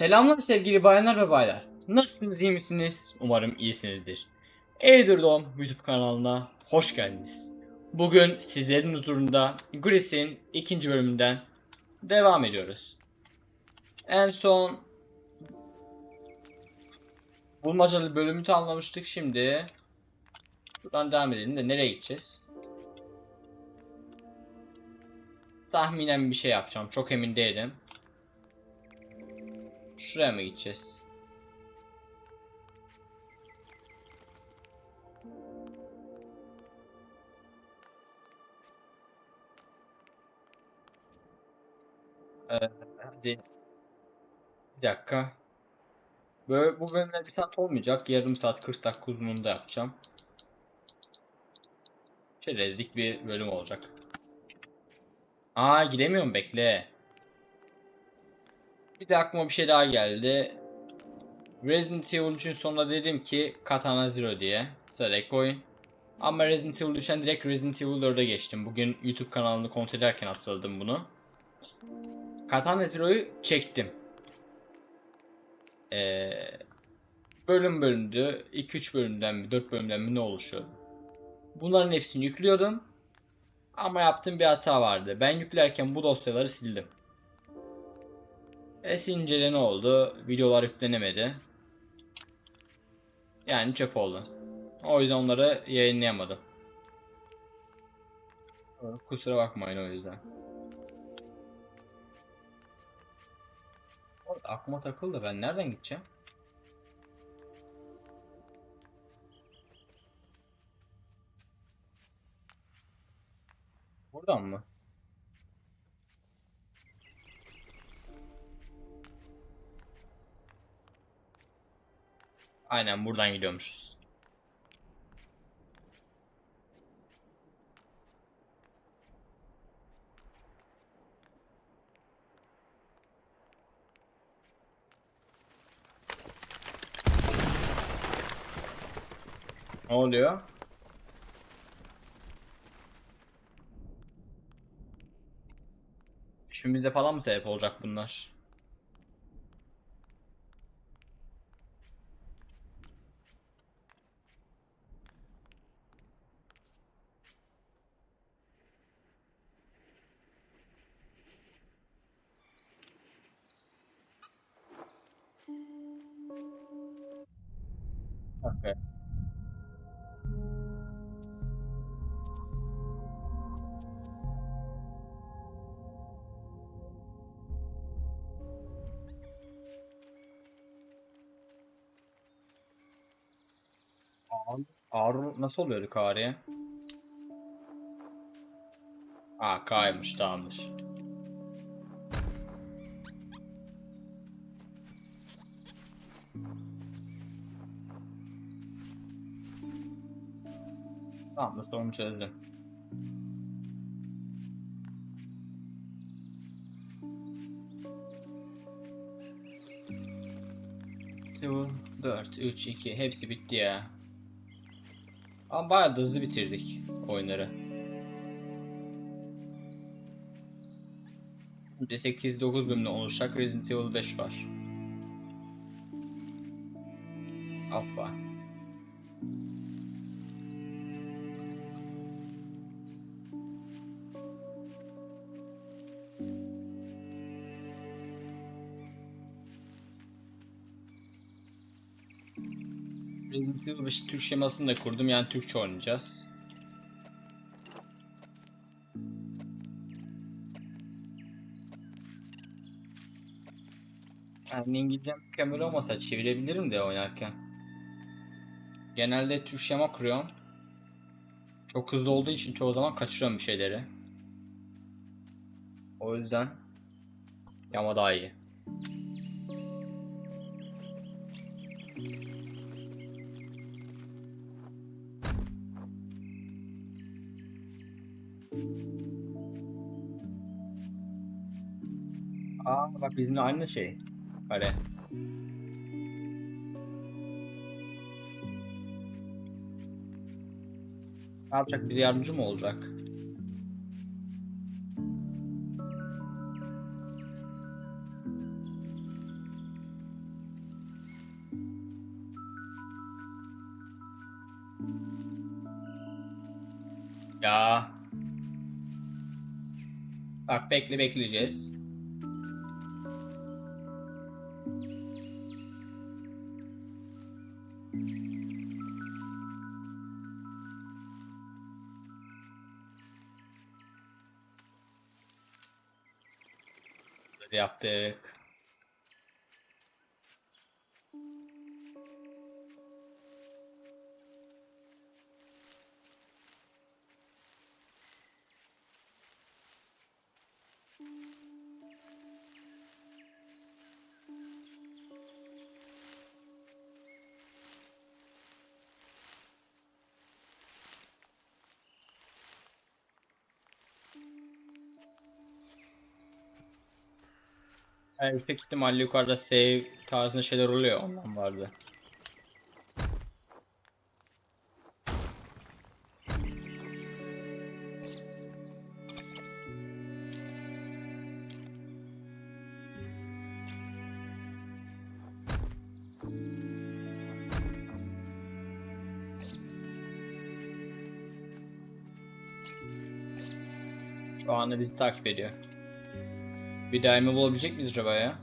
Selamlar sevgili bayanlar ve baylar. Nasılsınız, iyi misiniz? Umarım iyisinizdir. Eydurdom YouTube kanalına hoş geldiniz. Bugün sizlerin huzurunda Gris'in ikinci bölümünden devam ediyoruz. En son bulmacalı bölümü tamamlamıştık. Şimdi buradan devam edelim de nereye gideceğiz? Tahminen bir şey yapacağım. Çok emin değilim. Şuraya mı gideceğiz? Ee, hadi. Bir dakika. Böyle, bu bölümler bir saat olmayacak. Yarım saat 40 dakika uzunluğunda yapacağım. Çerezlik bir bölüm olacak. Aa gidemiyorum bekle. Bir de aklıma bir şey daha geldi. Resident Evil 3'ün sonunda dedim ki Katana Zero diye sıradaki oyun. Ama Resident Evil 3'ten direkt Resident Evil 4'e geçtim. Bugün YouTube kanalını kontrol ederken hatırladım bunu. Katana Zero'yu çektim. Ee, bölüm bölümdü. 2-3 bölümden mi 4 bölümden mi ne oluşuyordu. Bunların hepsini yüklüyordum. Ama yaptığım bir hata vardı. Ben yüklerken bu dosyaları sildim. E silince de ne oldu? Videolar yüklenemedi. Yani çöp oldu. O yüzden onları yayınlayamadım. Kusura bakmayın o yüzden. Aklıma takıldı ben nereden gideceğim? Buradan mı? Aynen buradan gidiyormuşuz. Ne oluyor? Düşmemize falan mı sebep olacak bunlar? Okay. Ağır, nasıl oluyordu K'ya? Aa K'ymış tamamdır. Da sorunu çözdüm. Two, 4, 3, 2 hepsi bitti ya. Ama bayağı da hızlı bitirdik oyunları. Şimdi 8-9 bölümden oluşacak Resident Evil 5 var. Alpha. 5 Türk şemasını da kurdum yani Türkçe oynayacağız. Yani İngilizce mükemmel olmasa çevirebilirim de oynarken. Genelde Türk şema kuruyorum. Çok hızlı olduğu için çoğu zaman kaçırıyorum bir şeyleri. O yüzden yama daha iyi. Aa bak bizimle aynı şey. Kare. Ne yapacak? Bize yardımcı mı olacak? Bekle bekleyeceğiz. Yani yüksek ihtimalle yukarıda save tarzında şeyler oluyor ondan vardı. Şu anda bizi takip ediyor. Bir daimi bulabilecek miyiz acaba ya?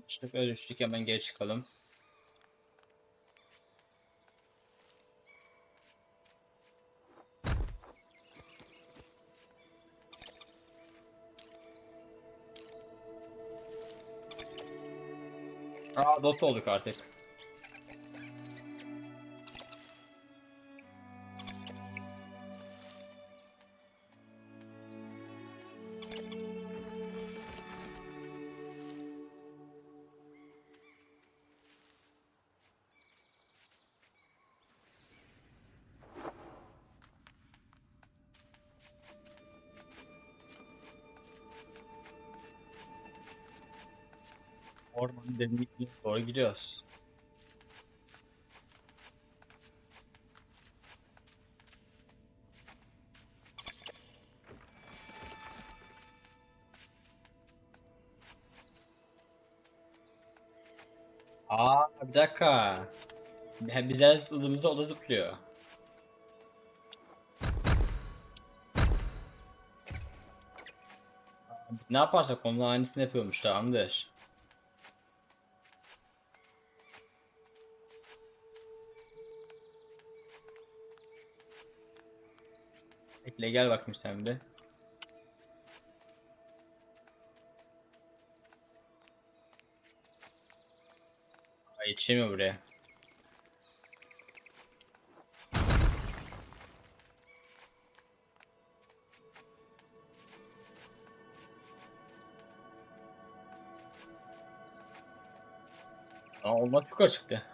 Yanlışlıkla düştük hemen geri çıkalım. Aa dot olduk artık. Gidiyoruz. Aa bir dakika. Bi- Bizler zıpladığımızda o da zıplıyor. Biz ne yaparsak onun aynısını yapıyormuş tamamdır. Bekle gel bakayım sen bir. Aa, yetişemiyor buraya. Aa, olmaz çok açıktı.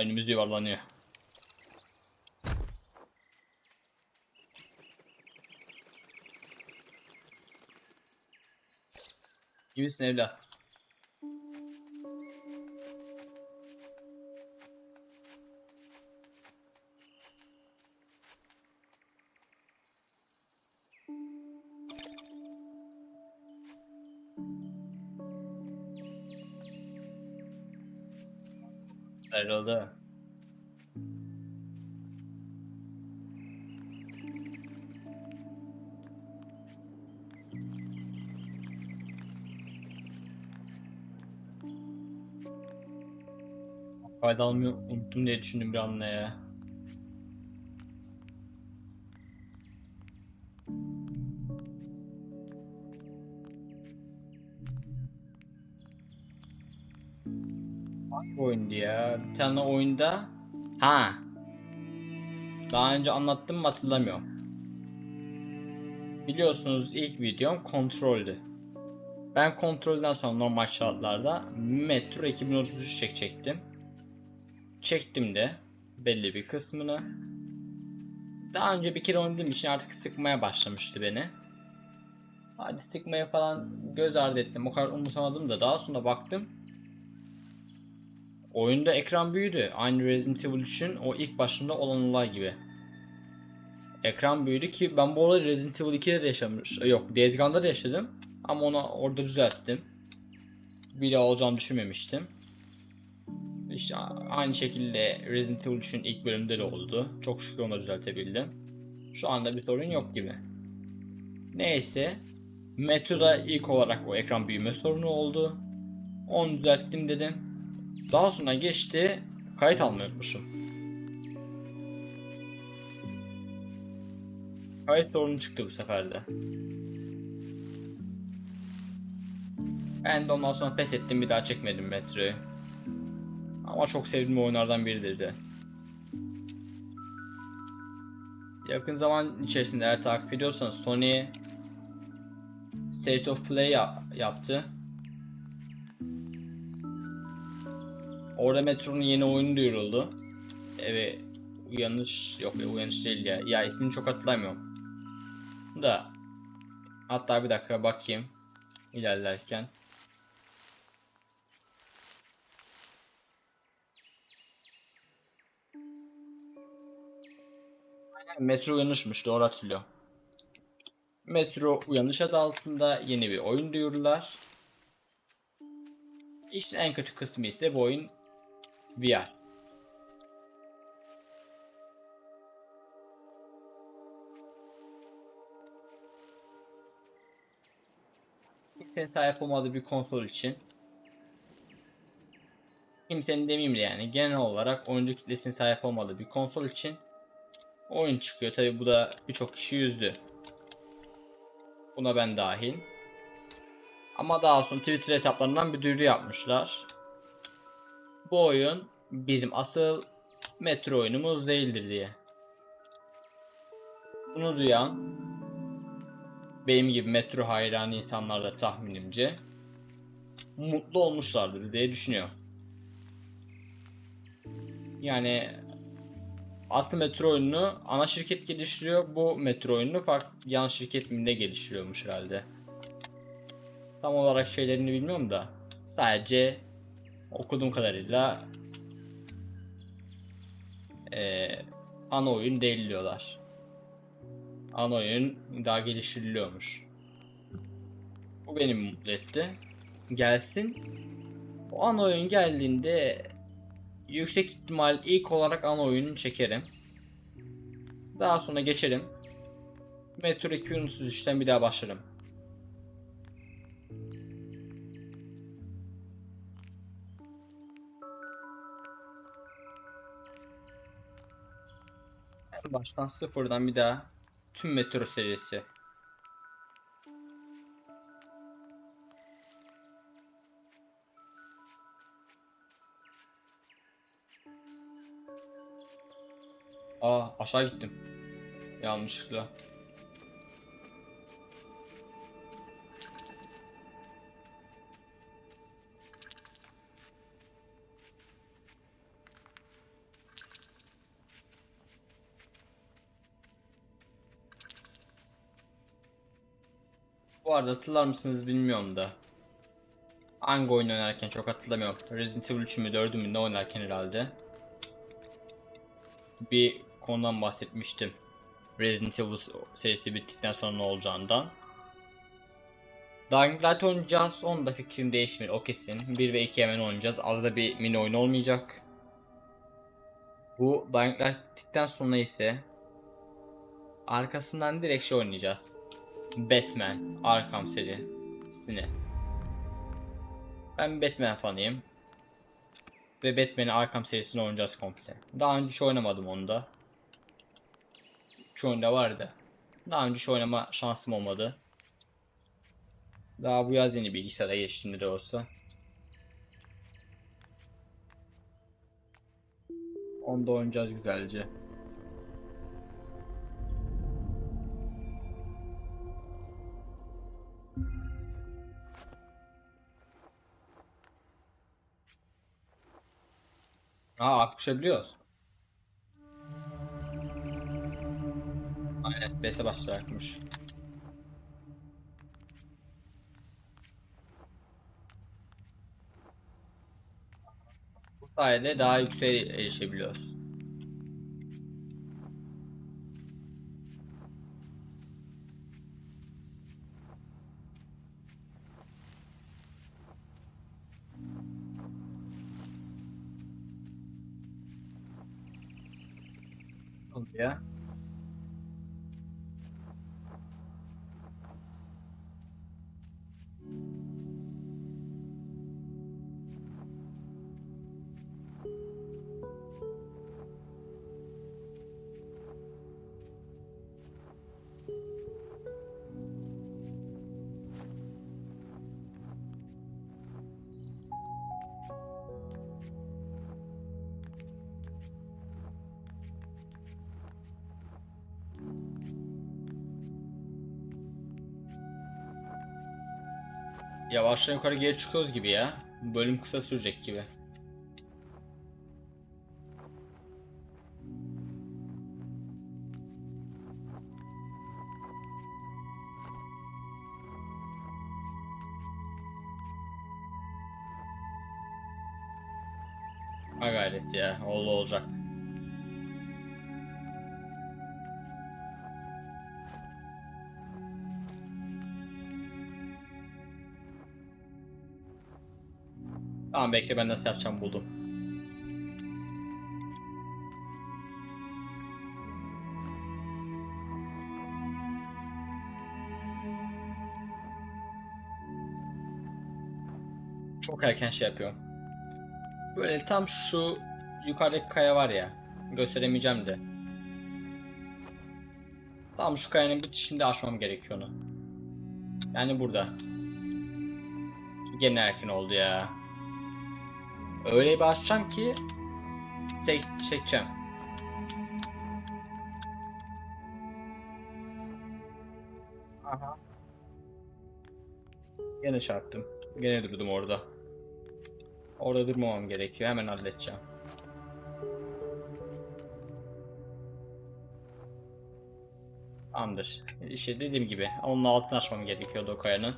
önümüz yuvarlanıyor. Gibisin evlat. Ayrıldı. Fayda almayı unuttum diye düşündüm bir anla ya. Tane oyunda... Ha. Daha önce anlattım mı hatırlamıyorum. Biliyorsunuz ilk videom kontroldü. Ben kontrolden sonra normal şartlarda Metro 2033 çekecektim. Çektim de belli bir kısmını. Daha önce bir kere oynadığım için artık sıkmaya başlamıştı beni. Hadi sıkmaya falan göz ardı ettim. O kadar umursamadım da daha sonra baktım. Oyunda ekran büyüdü. Aynı Resident Evil 3'ün o ilk başında olan olay gibi. Ekran büyüdü ki ben bu olayı Resident Evil 2'de de yaşamış. Yok Days Gone'da da yaşadım. Ama onu orada düzelttim. Bir daha olacağını düşünmemiştim. İşte aynı şekilde Resident Evil 3'ün ilk bölümde de oldu. Çok şükür onu düzeltebildim. Şu anda bir sorun yok gibi. Neyse. Metro'da ilk olarak o ekran büyüme sorunu oldu. Onu düzelttim dedim. Daha sonra geçti. Kayıt almayı unutmuşum. Kayıt sorunu çıktı bu sefer de. Ben de ondan sonra pes ettim bir daha çekmedim Metro'yu. Ama çok sevdiğim oyunlardan biridir de. Yakın zaman içerisinde eğer takip ediyorsanız Sony State of Play ya- yaptı. Orada Metro'nun yeni oyunu duyuruldu. Evet, uyanış yok uyanış değil ya. Ya ismini çok hatırlamıyorum. Da hatta bir dakika bakayım ilerlerken. Metro uyanışmış doğru hatırlıyorum. Metro uyanış adı altında yeni bir oyun duyurdular. İşte en kötü kısmı ise bu oyun VR. Kimsenin sahip olmadığı bir konsol için kimsenin demeyeyim de yani genel olarak oyuncu kitlesinin sahip olmadığı bir konsol için oyun çıkıyor. Tabi bu da birçok kişi üzdü. Buna ben dahil. Ama daha sonra Twitter hesaplarından bir duyuru yapmışlar. Bu oyun bizim asıl metro oyunumuz değildir diye. Bunu duyan benim gibi metro hayranı insanlar da tahminimce mutlu olmuşlardır diye düşünüyorum. Yani aslı metro oyununu ana şirket geliştiriyor. Bu metro oyununu farklı yan şirket minde geliştiriyormuş herhalde. Tam olarak şeylerini bilmiyorum da sadece okuduğum kadarıyla eee ana oyun değilliyorlar. Ana oyun daha geliştiriliyormuş. Bu beni mutlu etti. Gelsin. O ana oyun geldiğinde yüksek ihtimal ilk olarak ana oyunu çekerim. Daha sonra geçerim. Metro 233'ten bir daha başlarım. Baştan sıfırdan bir daha tüm Metro serisi. Aa aşağı gittim. Yanlışlıkla. Bu arada hatırlar mısınız bilmiyorum da. Hangi oyun oynarken çok hatırlamıyorum. Resident Evil 3 mü 4'ü mü ne oynarken herhalde. Bir konudan bahsetmiştim. Resident Evil serisi bittikten sonra ne olacağından. Dying Light oynayacağız. Onun da fikrim değişmedi. O kesin. 1 ve 2 hemen oynayacağız. Arada bir mini oyun olmayacak. Bu Dying Light bittikten sonra ise arkasından direkt şey oynayacağız. Batman Arkham serisini. Ben Batman fanıyım. Ve Batman'i Arkham serisini oynayacağız komple. Daha önce hiç oynamadım onu da. Şu oyunda vardı. Daha önce hiç oynama şansım olmadı. Daha bu yaz yeni bilgisayara geçtiğimde de olsa. Onu da oynayacağız güzelce. Aa akışabiliyoruz. Aynen SPS'e başlayacakmış. Bu sayede daha yükseğe erişebiliyoruz. Oldu Yavaştan yukarı geri çıkıyoruz gibi ya. Bölüm kısa sürecek gibi. Ha gayret ya. Oldu olacak. Tamam bekle ben nasıl yapacağım buldum. Çok erken şey yapıyorum. Böyle tam şu yukarıdaki kaya var ya. Gösteremeyeceğim de. Tam şu kayanın bitişinde açmam gerekiyor onu. Yani burada. Gene erken oldu ya. Öyle bir açacağım ki sek çekeceğim. Aha. Gene çarptım. Gene durdum orada. Orada durmamam gerekiyor. Hemen halledeceğim. Tamamdır. İşte dediğim gibi onun altını açmam gerekiyordu o kayanın.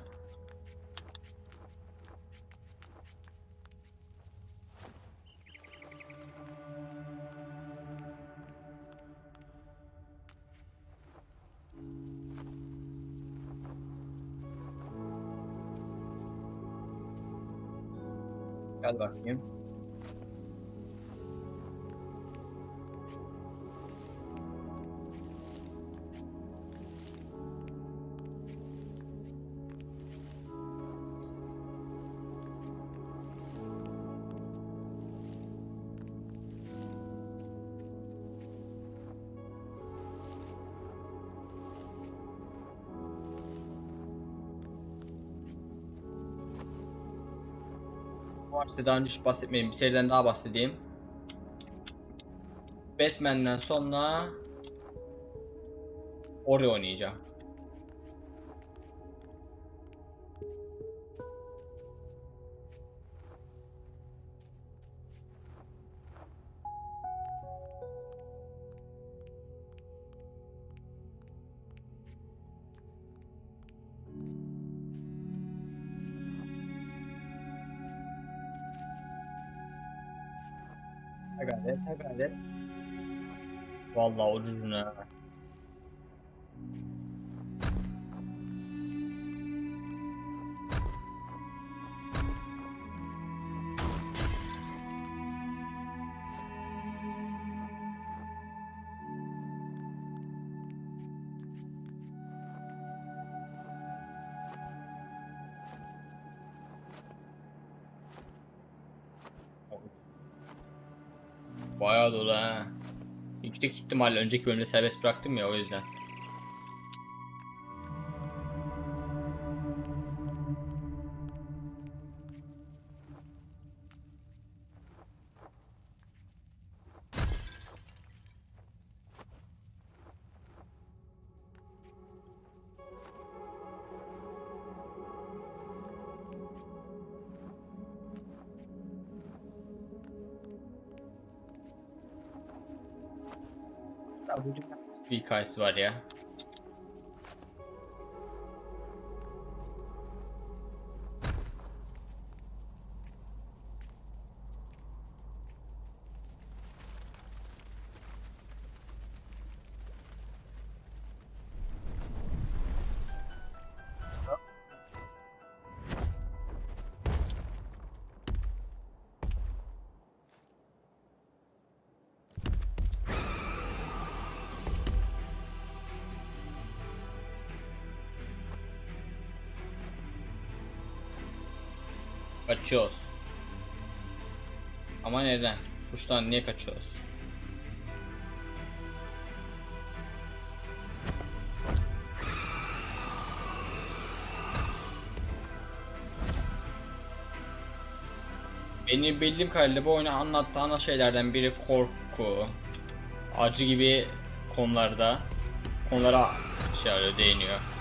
Gel bakayım. Var size daha önce hiç bahsetmeyeyim. Bir seriden daha bahsedeyim. Batman'den sonra Ori oynayacağım. Ha gayret. Vallahi ucuzuna. Bayağı dolu ha. Yüksek ihtimalle önceki bölümde serbest bıraktım ya o yüzden. Bir hikayesi var ya. Kaçıyoruz. Ama neden? Kuştan niye kaçıyoruz? Beni bildiğim kadarıyla bu oyunu anlattığı ana şeylerden biri korku, acı gibi konularda konulara şey değiniyor.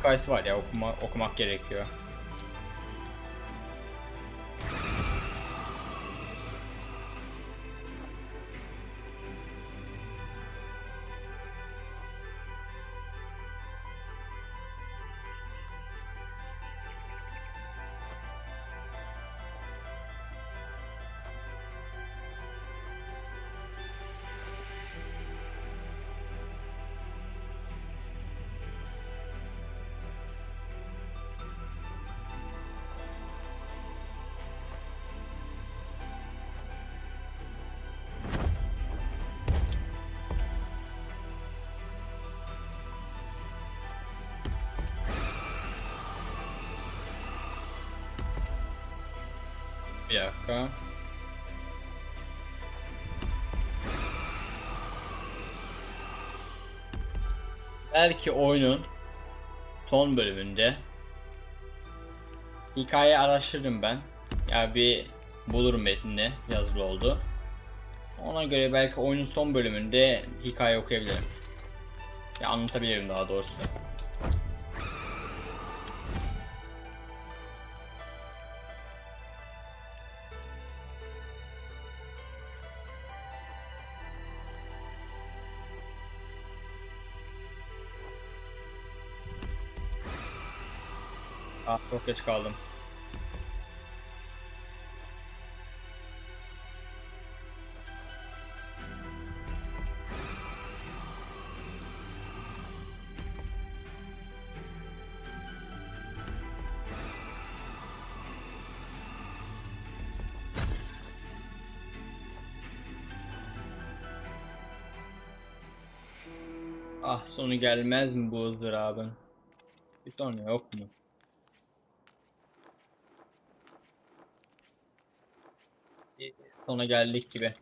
Hikayesi var ya okuma, okumak gerekiyor. Bir dakika. Belki oyunun son bölümünde hikaye araştırırım ben. Ya bir bulurum metnini yazılı oldu. Ona göre belki oyunun son bölümünde hikaye okuyabilirim. Ya anlatabilirim daha doğrusu. Çok geç kaldım. Ah sonu gelmez mi bu ızdırabın? Bir sonu yok mu? Bir Sona geldik gibi.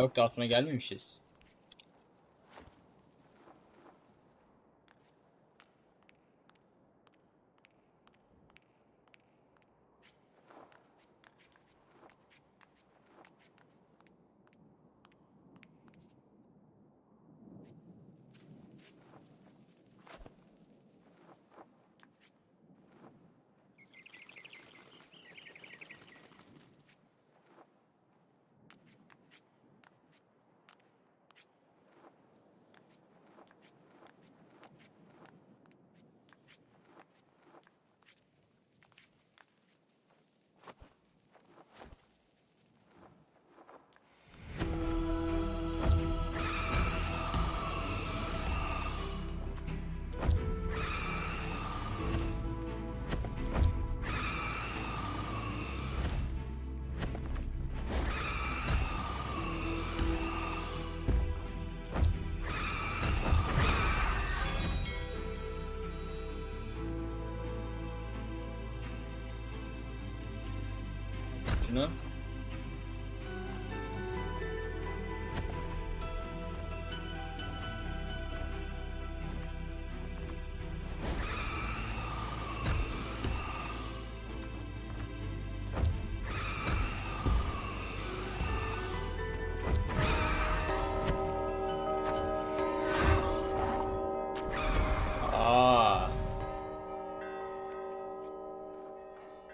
Yok daha sonra gelmemişiz. Şunu.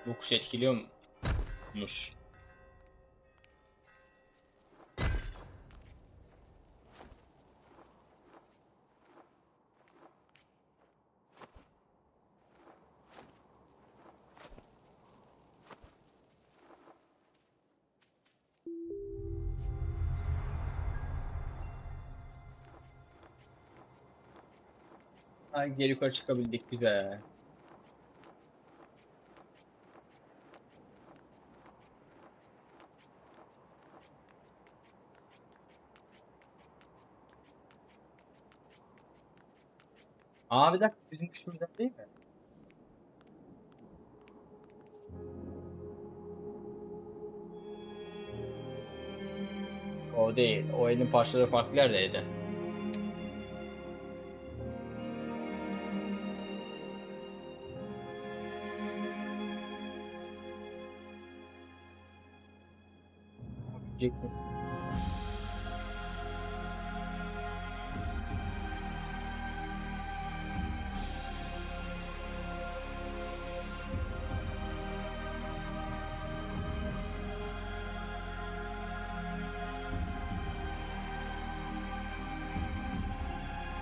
Bu kuş etkiliyormuş. Ay geri yukarı çıkabildik güzel. Aa bir dakika bizim düştüğümüzden değil mi? O değil. O elin parçaları farklı yerdeydi. Yapabilecek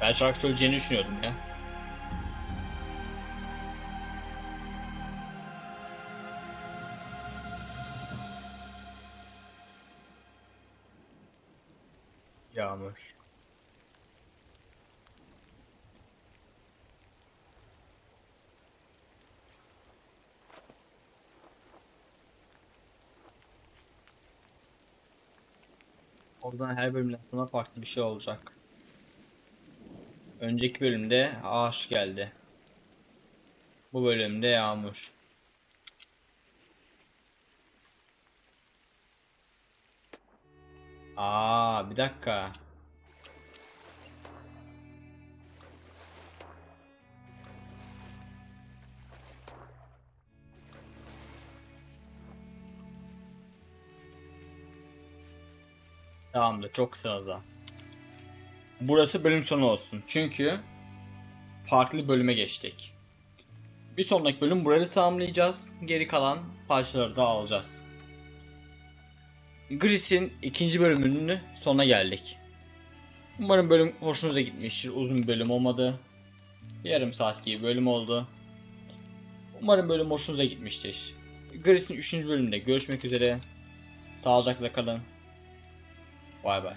Ben şarkı söyleyeceğini düşünüyordum ya. Yağmur. Oradan her bölümden sonra farklı bir şey olacak. Önceki bölümde ağaç geldi. Bu bölümde yağmur. Aa, bir dakika. Tamamdır, çok kısa da. Burası bölüm sonu olsun. Çünkü farklı bölüme geçtik. Bir sonraki bölüm burayı tamamlayacağız. Geri kalan parçaları da alacağız. Gris'in ikinci bölümünün sonuna geldik. Umarım bölüm hoşunuza gitmiştir. Uzun bir bölüm olmadı. Yarım saat gibi bölüm oldu. Umarım bölüm hoşunuza gitmiştir. Gris'in üçüncü bölümünde görüşmek üzere. Sağlıcakla kalın. Bay bay.